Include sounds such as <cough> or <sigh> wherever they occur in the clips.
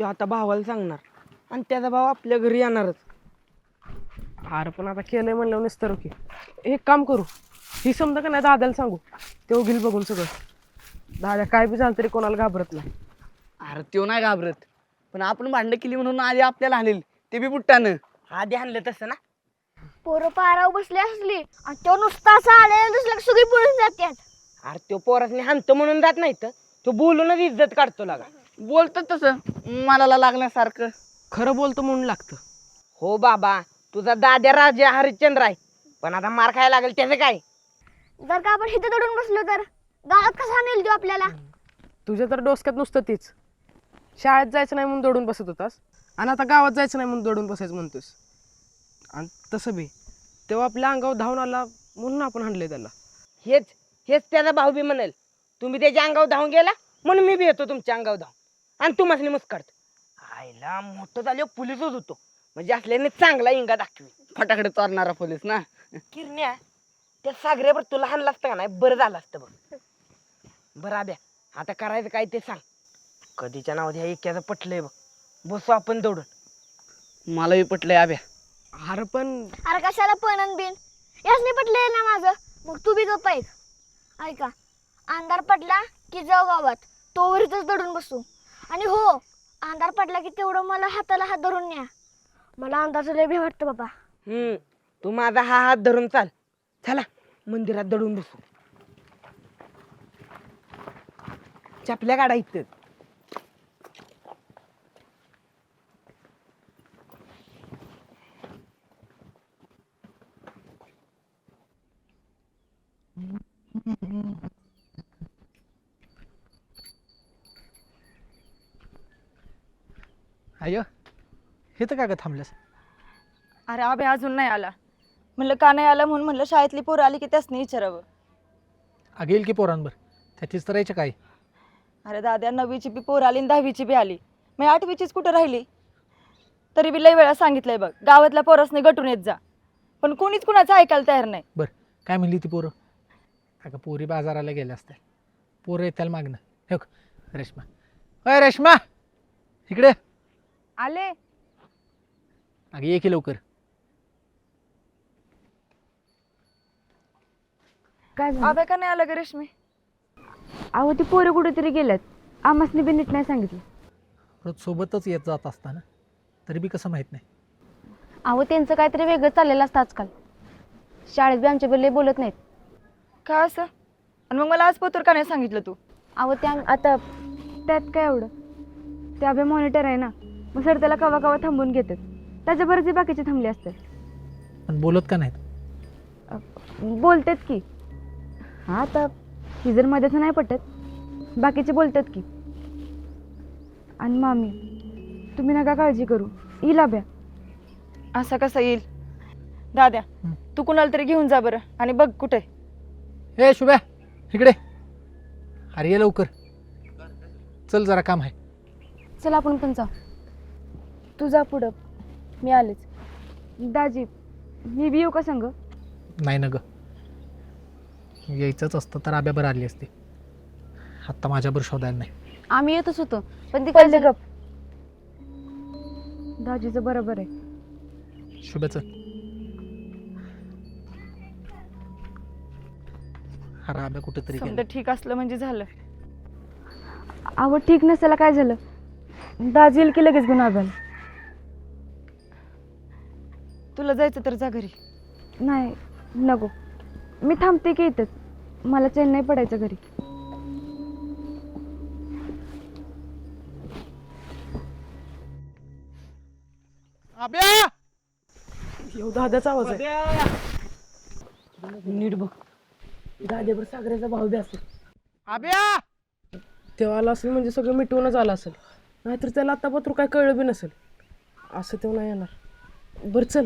तो आता भावाला सांगणार. आणि त्याचा भाव आपल्या घरी येणारच. अरे पण आता केलंय म्हणलं नसतं की. एक काम करू. ही समजा का नाही दादाला सांगू. तो घेईल बघून सगळं. दादा काय बी झालं तरी कोणाला घाबरत नाही. अरे त्यो नाही घाबरत. पण आपण भांडणं केली म्हणून आधी आपल्याला हाणेल. ते बी बुट्टानं. आधी आणलं तसं ना? पोरं पारावर बसली असली आणि तो नुसता असा आलेला दिसला की सगळी पळून जातात अरे तो पोरासने हाणतो म्हणून जात नाही तर. तो बोलूनच इज्जत काढतो लागा. बोलतात तसं. मनाला लागण्यासारखं खरं बोलतो म्हणून लागतं. हो बाबा तुझा दाद्या राजा हरिश्चंद्र आहे. पण आता मार खायला लागेल त्याचं काय? जर का आपण इथे दडून बसलो तर? गावात कसा नेल तो आपल्याला? तुझ्या तर डोसक्यात नुसतं तीच. शाळेत जायचं नाही म्हणून दौडून बसत होतास. आणि आता गावात जायचं नाही म्हणून दौडून बसायचं म्हणतोस. आणि तसं बी तेव्हा आपल्या अंगावर धावून आला म्हणून आपण हाणलंय त्याला. हेच हेच त्याचा भाऊ बी म्हणेल. तुम्ही त्याच्या अंगावर धावून गेला म्हणून मी बी येतो तुमच्या अंगावर धावून. आणि तुम्हाला मुस्काडत आईला मोठं झालं पोलीसच होतो. म्हणजे असल्याने चांगला इंगा दाखवी. फटाकडे चोरणारा पोलीस ना. किरण्या त्या सागऱ्यावर तुला हाणलं असतं का नाही? बरं झालं असतं बघ. बरं आद्या आता करायचं काय ते सांग. कधीच्या नावात ह्या एक्याचं पटलंय बघ. बसू आपण दौडून. मला बी पटलंय आब्या. अरे पण अरे कशाला पण बिन? यासनी पटले ना माझं. मग तू बी गप्प ऐक. ऐका अंधार पडला की जाऊ गावात. तोवर इथंच दडून बसू. आणि हो अंधार पडला की तेवढं मला हाताला हात धरून न्या. मला अंधारचं लय भे वाटतं बाबा. हम्म तू माझा हा हात धरून चाल. चला मंदिरात दडून बसू. चपल्या काढा इथं. अय हे तर का ग थांबलंस अरे अभे अजून नाही आला. म्हणलं का नाही आला म्हणून म्हणलं शाळेतली पोरं आली की त्यासनी विचारावं. अगं येईल की पोरांवर त्याचीच तर यायचं काय? अरे दाद्या नववीची बी पोरं आली आणि दहावीची बी आली. मग आठवीचीच कुठं राहिली? तरी बी लई वेळा सांगितलंय बघ गावातल्या पोरासने गटून येत जा. पण कोणीच कुणाचं ऐकायला तयार नाही. बरं काय म्हणली ती पोरं? अगं पोरी बाजाराला गेल्या असत्या. पोरं येत्याल मागणं हे बघ, रेश्मा. अय रेश्मा! इकडे. आले? अगं ये की लवकर. काय झालं? अभे का नाही आला ग रेशमी? अहो ती पोरं कुठेतरी गेल्यात. आमासनी बी नीट नाही सांगितलं. परत सोबतच येत जात असताना. तरी बी कसं माहीत नाही. अहो त्यांचं काहीतरी वेगळं चाललेलं असतं आजकाल. शाळेत बी आमच्या लय बोलत नाहीत. का असं? आणि मग मला आज पत्र का नाही सांगितलं तू? अहो त्या आता त्यात काय एवढं? ते अभे मॉनिटर आहे ना. मग सर त्याला कवा कवा थांबून घेतात. त्याच्याबरोबर जे बाकीचे थांबले असतात. पण बोलत का नाहीत? बोलतात की. हां आता ही जर मध्येच नाही पटत बाकीचे बोलतात की. आणि मामी तुम्ही नका काळजी करू. येईल अभ्या असा कसा येईल? दाद्या हं. तू कुणाला तरी घेऊन जा बरं आणि बघ कुठे ए शुभ्या इकडे. अरे ये लवकर. चल जरा काम आहे. चल आपण पण जाऊ. तू जा पुढं. मी आलेच. दाजी मी बी येऊ का संग? नाही ना ग. यायचंच असतं तर आब्या बरं आली असती. आत्ता माझ्याबरोबर शोधायला नाही. आम्ही येतच होतो पण ती पडले गप. दाजीचं बरोबर आहे. शुभ्याचं अरे आब्या कुठेतरी समजा गेला. ठीक असलं म्हणजे झालं. अहो ठीक नसायला काय झालं? दाजी येईल की लगेच घेऊन आब्याला? तुला जायचं तर जा घरी. नाही नको. मी थांबते की इथंच मला चेन्नई पडायचं घरी. येऊ दादाचा आवाज आहे. नीट बघ. दाद्यावर सागऱ्याचा भाऊ बी असेल. आब्या! तेव्हा आला असेल म्हणजे सगळं मिटवूनच आलं असेल. नाहीतर त्याला आता पत्र काय कळलं बी नसेल. असं तेव्हा नाही येणार. बरं चल.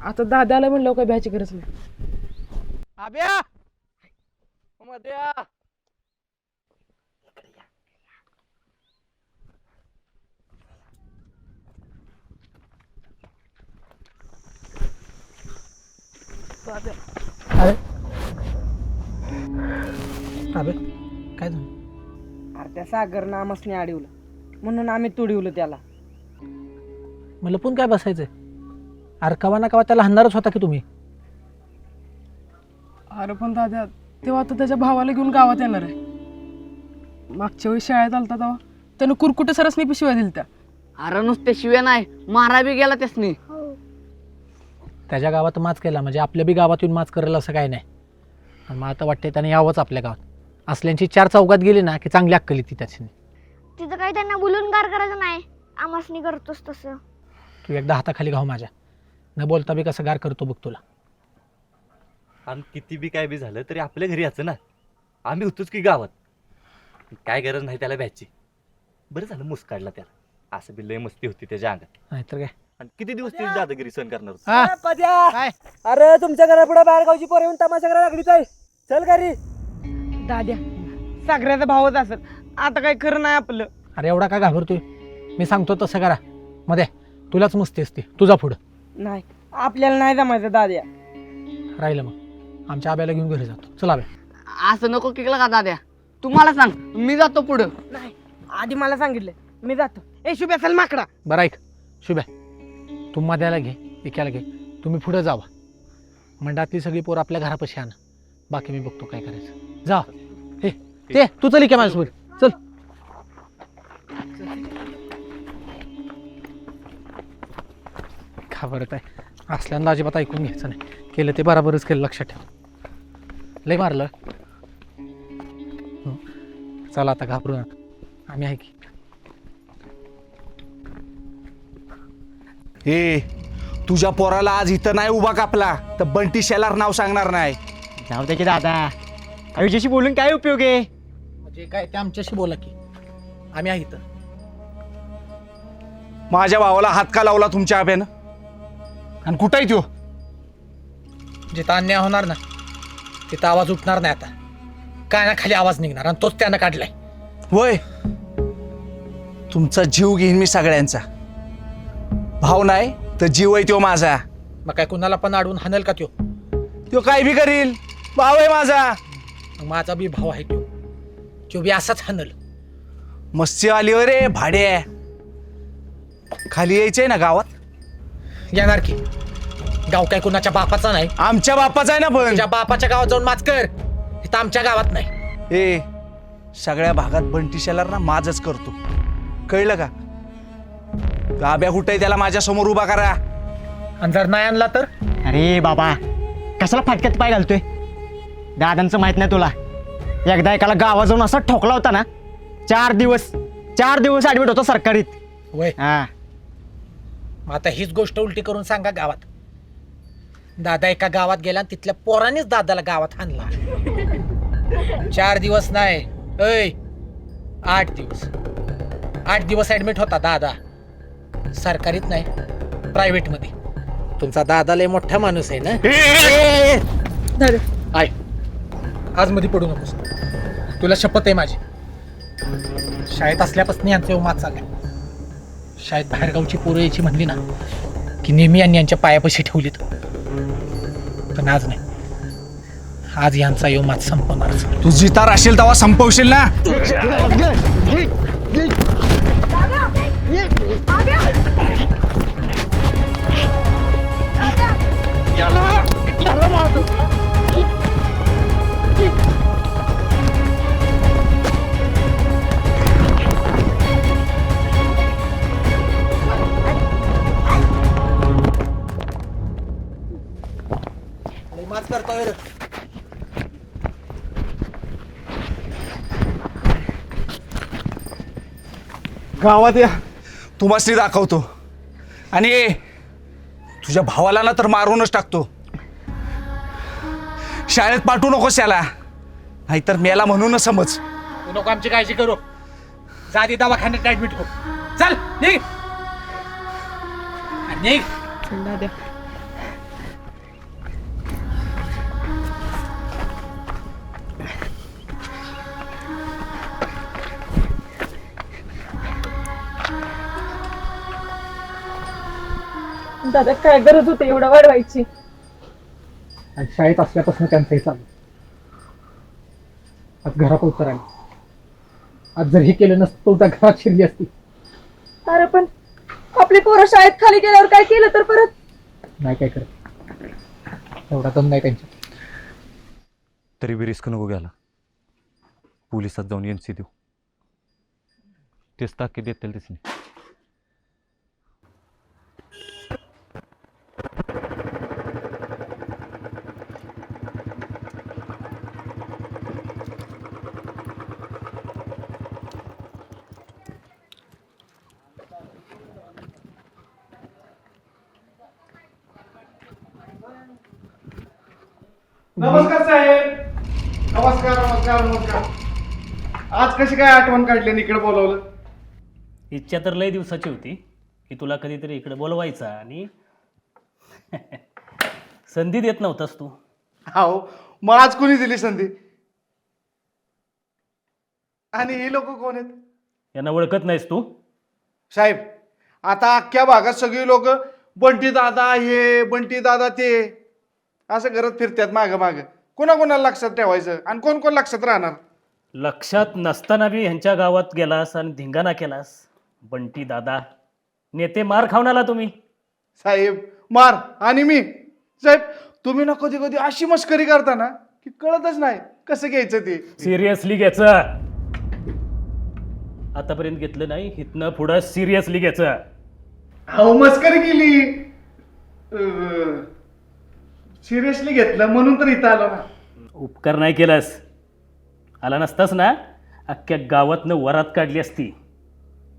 आता दादाला म्हणलं काय भ्यायची गरज नाही. आब्या! मध्या अरे. अबे काय झालं? अरे त्या सागर नामसने अडवलं म्हणून आम्ही तुडवलं त्याला. मग लपून काय बसायचं अरे कवा ना कवा त्याला हाणणारच होता की तुम्ही? अरे पण दादा तेव्हा आता त्याच्या भावाला घेऊन गावात येणार आहे. मागच्या वेळी शाळेत आलता तेव्हा. त्यानं कुरकुटे सरसनी पिशव्या दिल त्या अरे नुसते शिव्या नाही मारा बी गेला त्यासनी. त्याच्या गावात माच केला म्हणजे आपल्या बी गावात येऊन माच करेल असं काही नाही. आणि मला आता वाटते त्याने यावंच आपल्या गावात. असल्यांची चार चौकात गेली ना की चांगली अक्कल येते त्याची तिथं काही त्यांना बोलून गार करायचं नाही. आमासनी करतोस तसं. तू एकदा हाताखाली घाव माझ्या. न बोलता बी कसं गार करतो बघ तुला. आणि किती बी काय बी झालं तरी आपल्या घरी याचं ना. आम्ही होतोच की गावात. काय गरज नाही त्याला भ्यायची बरं झालं मुस काढला त्याला. असं बी लय मस्ती होती त्याच्या अंगात. नाहीतर काय? आणि किती दिवस ती दादागिरी सहन करणार? होती? हा पद्या. काय? अरे तुमच्या घरापुढे बाहेर गावची पोरं येऊन तमाशा करायला लागलीच आहे चल घरी. दाद्या सागऱ्याचा भावच असेल. आता काही खरं नाही आपलं. अरे एवढा का घाबरतोय? मी सांगतो तसं करा. मध्ये तुलाच मस्ती असते. तुझा पुढं. नाही आपल्याला नाही जमायचं दाद्या. राहिलं मग. आमच्या आब्याला घेऊन घरी जातो. चला बे असं नको किकला का दाद्या? तू मला सांग मी जातो पुढं. नाही आधी मला सांगितलं मी जातो. ए शुभ्या चल माकडा. बरं ऐक. शुभ्या तू मध्याला घे एकाला घे. तुम्ही पुढं जावा. मंडातली सगळी पोरं आपल्या घरापाशी आणा. बाकी मी बघतो काय करायचं. जा. हे ते तू चल का माझ्यासोबत. घाबरत आहे. असल्यांदा अजिबात ऐकून घ्यायचं नाही. केलं ते बराबरच केलं लक्षात ठेव. लय मारलं. हं. चला आता घाबरू नका. आम्ही आहे की. हे तुझ्या पोराला आज इथं नाही उभा कापला. तर बंटी शेलार नाव सांगणार नाही. जाऊ दे की दादा. आयुष्याशी बोलून काय उपयोग आहे? म्हणजे काय ते आमच्याशी बोला की. आम्ही आहे इथं. माझ्या भावाला हात का लावला तुमच्या आब्यानं आणि कुठं आहे तो जिथं अन्याय होणार ना तिथं आवाज उठणार नाही आता. काय ना खाली आवाज निघणार आणि तोच त्यानं काढलाय. वय तुमचा जीव घेईन मी सगळ्यांचा. भाव नाही तर जीव आहे तो माझा. मग काय कुणाला पण अडवून हाणेल का त्यो? तो काय बी करील भाव आहे माझा. मग माझा बी भाव आहे त्यो. त्यो बी असाच हाणल. मस्ती आली हो रे भाडे खाली यायचंय ना गावात? येणार की. गाव काय कुणाच्या बापाचा नाही. आमच्या बापाचा आहे ना पण. तुझ्या बापाच्या गावात जाऊन माच कर. इथं आमच्या गावात नाही. ए सगळ्या भागात बंटी शेलार ना माझच करतो. कळलं का? गाब्या कुठं त्याला माझ्यासमोर उभा करा. आणि जर नाही आणला तर? अरे बाबा कशाला फाटक्यात पाय घालतोय? दादांचं माहीत नाही तुला. एकदा एकाला गावात जाऊन असा ठोकला होता ना चार दिवस चार दिवस ऍडमिट होतो सरकारीत. वय. हा. मग आता हीच गोष्ट उलटी करून सांगा गावात. दादा एका गावात गेला आणि तिथल्या पोरानेच दादाला गावात आणला. चार दिवस नाही. ऐ आठ दिवस. आठ दिवस ऍडमिट होता दादा. सरकारीत नाही प्रायव्हेटमध्ये तुमचा दादा लय मोठा माणूस आहे ना? आय. आज मध्ये पडू नकोस. तुला शपथ आहे माझी. शाळेत असल्यापासून यांचा येऊ मात चाललाय. शाळेत बाहेरगावची पोरं यायची म्हणली ना की नेहमी यांनी यांच्या पायापाशी ठेवलीत. पण आज नाही. आज यांचा यो मात संपणारच तू जितार असेल तेव्हा संपवशील ना? गावात या. तू मस्ती दाखवतो. आणि ए, तुझ्या भावाला ना तर मारूनच टाकतो. शाळेत पाठवू नकोस त्याला नाहीतर मेला म्हणूनच समज. तू नको आमची काळजी करू. जा आधी दवाखान्यात ऍडमिट हो चल निघ. निघ. दादा काय गरज होते एवढा वाढवायची? आणि शाळेत असल्यापासून त्यांचं हे चालू. आज घरात उत्तर आली. आज जर हे केलं नसतं तर उद्या घरात शिरली असती. अरे पण आपली पोरं शाळेत खाली गेल्यावर काय केलं तर परत? नाही काय करत. एवढा दम नाही त्यांच्या तरी बी रिस्क नको घ्यायला. पोलिसात जाऊन एन सी देऊ. तेच ताकीद देतील तेच आज कशी काय आठवण काढली इकडे बोलवलं? इच्छा तर लय दिवसाची होती की तुला कधीतरी इकडे बोलवायचा आणि <laughs> संधी देत नव्हतास तू. हो मग आज कोणी दिली संधी? आणि हे लोक कोण आहेत? यांना ओळखत नाहीस तू? साहेब आता अख्ख्या भागात सगळी लोक बंटी दादा हे बंटी दादा ते असं करत फिरतात माग माग. कोणाकोणाला लक्षात ठेवायचं? आणि कोण कोण लक्षात राहणार? लक्षात नसताना बी ह्यांच्या गावात गेलास आणि धिंगाणा केलास. बंटी दादा नेते मार खाऊन आला तुम्ही. साहेब मार. आणि मी? साहेब तुम्ही ना कधी कधी अशी मस्करी करता ना की कळतच नाही कसं घ्यायचं ते. सिरियसली घ्यायचं. आतापर्यंत घेतलं नाही इथनं पुढं सिरियसली घ्यायचं. अहो मस्करी केली. सिरियसली घेतलं म्हणून तर इथं आलो ना. उपकार नाही केलास. आला नसतास ना अख्ख्या गावातनं वरात काढली असती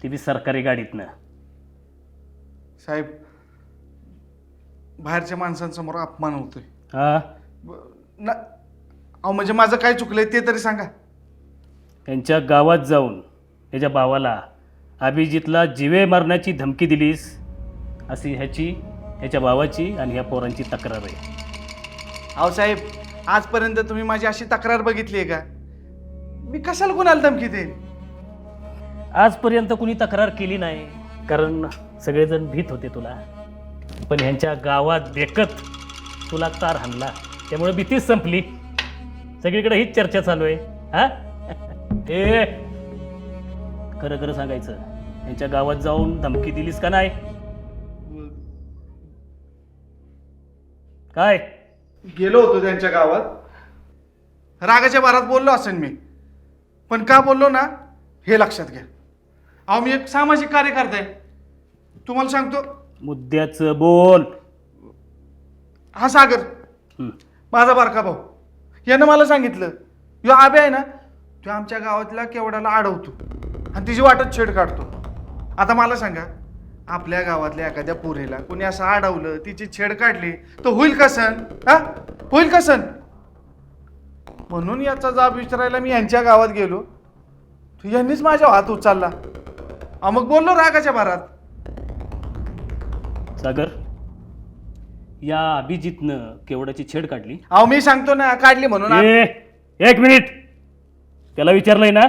ती बी सरकारी गाडीतनं. साहेब बाहेरच्या माणसांसमोर अपमान होतोय. हा? ब- ना अहो म्हणजे माझं काय चुकलंय ते तरी सांगा. त्यांच्या गावात जाऊन त्याच्या भावाला अभिजितला जिवे मारण्याची धमकी दिलीस अशी ह्याची ह्याच्या भावाची आणि ह्या पोरांची तक्रार आहे. अहो साहेब आजपर्यंत तुम्ही माझी अशी तक्रार बघितली आहे का? मी कशाला कोणाला धमकी देईन? आजपर्यंत कुणी तक्रार केली नाही कारण सगळेजण भीत होते तुला. पण ह्यांच्या गावात देखत तुला तार हाणला. त्यामुळे भीतीच संपली. सगळीकडे हीच चर्चा चालू आहे. हा? ए! खरं खरं सांगायचं यांच्या गावात जाऊन धमकी दिलीस का नाही? काय? गेलो होतो त्यांच्या गावात. रागाच्या भारात बोललो असेल मी. पण का बोललो ना हे लक्षात घ्या. अहो मी एक सामाजिक कार्यकर्ता आहे. तुम्हाला सांगतो. मुद्द्याचं बोल. हा सागर. हं. माझा बारका भाऊ. यानं मला सांगितलं यो आबे आहे ना तो आमच्या गावातल्या केवढ्याला अडवतो आणि तिची वाटत छेड काढतो. आता मला सांगा आपल्या गावातल्या एखाद्या पोरीला कोणी असं अडवलं तिची छेड काढली तर होईल का सण? हा? होईल का सण? म्हणून याचा जाब विचारायला मी यांच्या गावात गेलो. तर यांनीच माझ्या हात उचलला. अहो, मग बोललो रागाच्या भारात. सागर या अभिजितनं केवढ्याची छेड काढली? अहो मी सांगतो ना काढली म्हणून. आ- ए एक मिनिट. त्याला विचारलंय ना?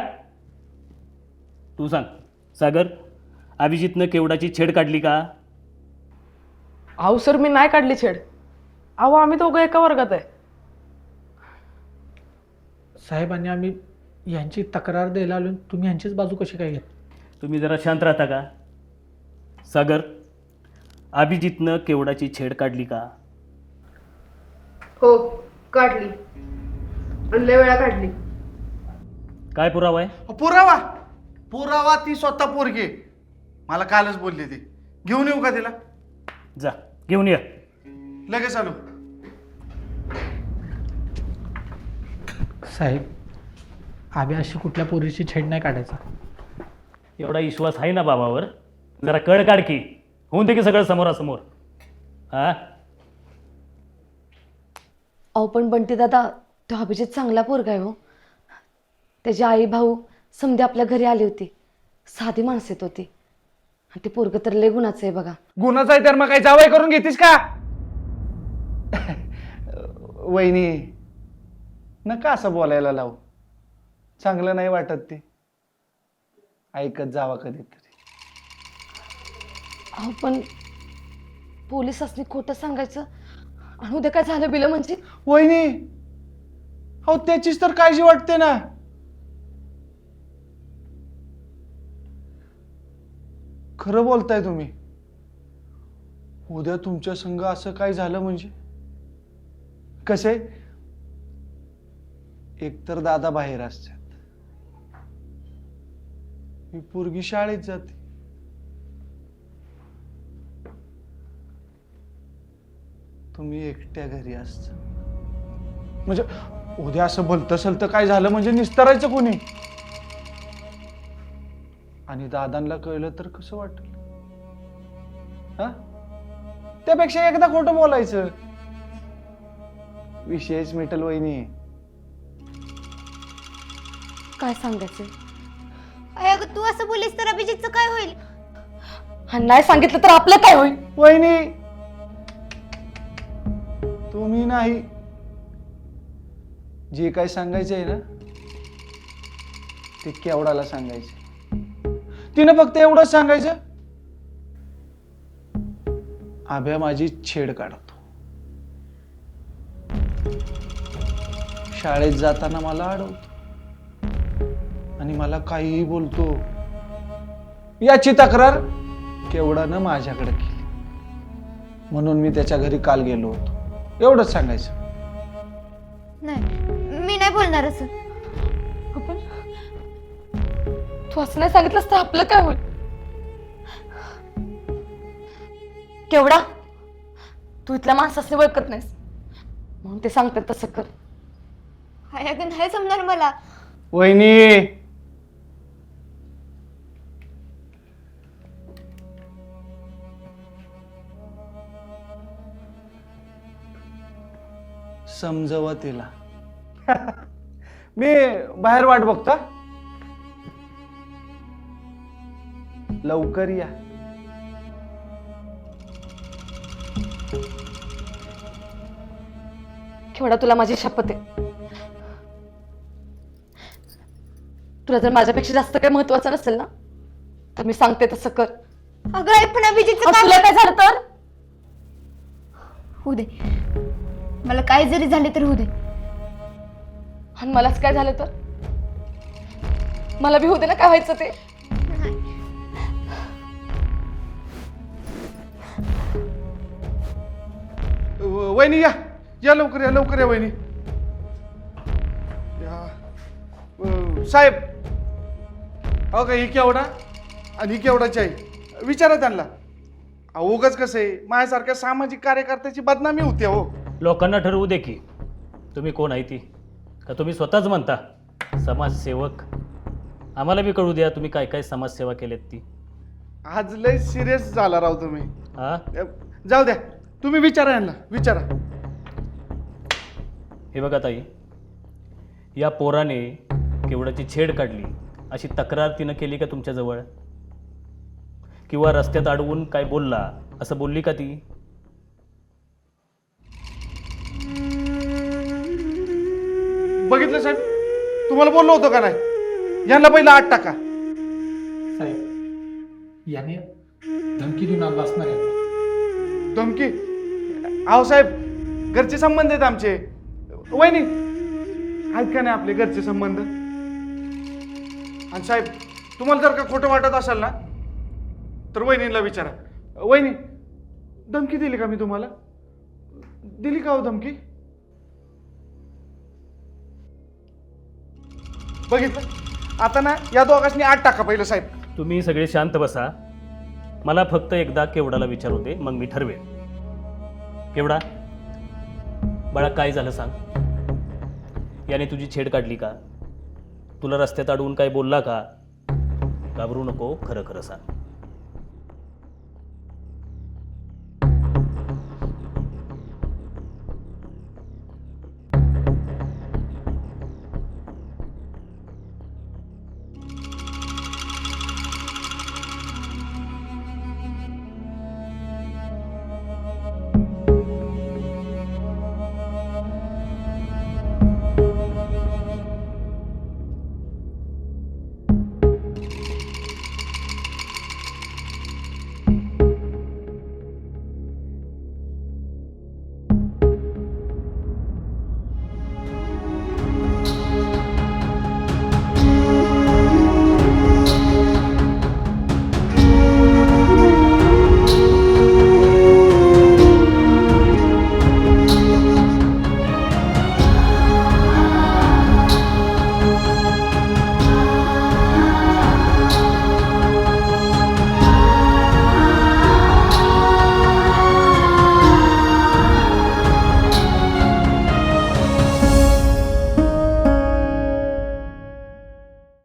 तू सांग. सागर अभिजितनं केवढाची छेड काढली का? अहो सर मी नाही काढली छेड. अहो आम्ही दोघं एका वर्गात आहे. साहेबांनी आम्ही यांची तक्रार द्यायला आलो. तुम्ही यांचीच बाजू कशी काय घेत? तुम्ही जरा शांत राहता का? सागर अभिजितनं केवढाची छेड काढली का? हो काढली. आणि लय वेळा काढली. काय पुरावा आहे? पुरावा? पुरावा ती स्वतः पोरगी आहे. मला कालच बोलली ती. घेऊन येऊ का तिला? जा घेऊन ये. लगेच आलो. साहेब आम्ही अशी कुठल्या पोरीची छेड नाही काढायचा. एवढा विश्वास आहे ना बाबावर? जरा कळ काढ की. होऊन दे की सगळं समोरासमोर. हा? अहो पण बंटी दादा तो अभिजित चांगला पोरगा आहे हो. त्याची आई भाऊ समधी आपल्या घरी आली होती. साधी माणसं येत होती आणि ते पोरगं तर लय गुणाचं आहे बघा. गुन्हाचा आहे तर मग काही जावई करून घेतीस का? वहिनी नका असं बोलायला लावू. चांगलं नाही वाटत ते. ऐकत जावा कधीतरी. अहो पण पोलिसांनी खोटं सांगायचं? आणि उद्या काय झालं बिलं म्हणजे? वहिनी हो त्याचीच तर काळजी वाटते ना. खरं बोलताय तुम्ही. उद्या तुमच्या संघ असं काय झालं म्हणजे? कसे? एकतर दादा बाहेर असतात. ही पोरगी शाळेत जाते. तुम्ही एकट्या घरी असता. म्हणजे उद्या असं बोलत असेल तर काय झालं? म्हणजे निस्तरायचं कोणी? आणि दादांना कळलं तर कसं वाटेल? हा? त्यापेक्षा एकदा खोटं बोलायचं. विशेष मिटल वहिनी. काय सांगायचं? अगं तू असं बोलीस तर अभिजितचं काय होईल? आणि नाही सांगितलं तर आपलं काय होईल? वहिनी तुम्ही नाही. जे काय सांगायचं आहे ना ते केवडाला सांगायचं तिनं फक्त एवढंच सांगायचं. आभ्या माझी छेड काढतो. शाळेत जाताना मला अडवतो आणि मला काहीही बोलतो याची तक्रार केवढानं माझ्याकडे केली. म्हणून मी त्याच्या घरी काल गेलो होतो. एवढंच सांगायचं. नाही मी नाही बोलणार असं. तू असं नाही सांगितलंस तर आपलं काय होईल? केवढा तू इथल्या माणसाने ओळखत नाहीस. म्हणून ते सांगतात तसं कर. अगं नाही समजणार मला. वहिनी! समजवा तिला <laughs> मी बाहेर वाट बघतो. लवकर या. केवढा तुला माझी शपथ आहे. तुला जर माझ्यापेक्षा जास्त काही महत्वाचं नसेल ना तर मी सांगते तसं कर. अगं पण काय तुला काय झालं तर? होऊ दे. मला काय जरी झाले तर होऊ दे. आणि मलाच काय झालं तर? मला बी होते ना काय व्हायचं ते. व- वहिनी या. या लवकर या लवकर या वहिनी. या. अ, साहेब. अहो का ही केवढा? आणि ही केवढाची आहे विचारा त्यांना. अहो उगाच कसं आहे? माझ्यासारख्या सामाजिक कार्यकर्त्याची बदनामी होते हो. लोकांना ठरवू दे की तुम्ही कोण आहे ती? का तुम्ही स्वतःच म्हणता समाजसेवक? आम्हाला बी कळू द्या तुम्ही काय काय समाजसेवा केल्यात ती. आज लय सिरियस झाला राव तुम्ही. हा? अ, जाऊ द्या. तुम्ही विचारा यांना विचारा. हे बघा ताई या पोराने केवढाची छेड काढली अशी तक्रार तिनं केली का तुमच्याजवळ किंवा रस्त्यात अडवून काय बोलला असं बोलली का ती? बघितलं साहेब? तुम्हाला बोललो होतो का नाही? यांना पहिला आठ टाका. साहेब याने धमकी देऊन आणला असणार आहे. धमकी? अहो साहेब घरचे संबंध आहेत आमचे. वहिनी आहेत का नाही आपले घरचे संबंध. आणि साहेब तुम्हाला जर का खोटं वाटत असाल ना तर वहिनीला विचारा. वहिनी धमकी दिली का मी तुम्हाला? दिली का हो धमकी? बघितलं? आता ना या दोघांनी आठ टाका पहिलं साहेब. तुम्ही सगळे शांत बसा. मला फक्त एकदा केवडाला विचारू दे मग मी ठरवेन. केवडा बाळा काय झालं सांग. याने तुझी छेड काढली का? तुला रस्त्यात अडवून काय बोलला का? घाबरू नको खरं खरं सांग.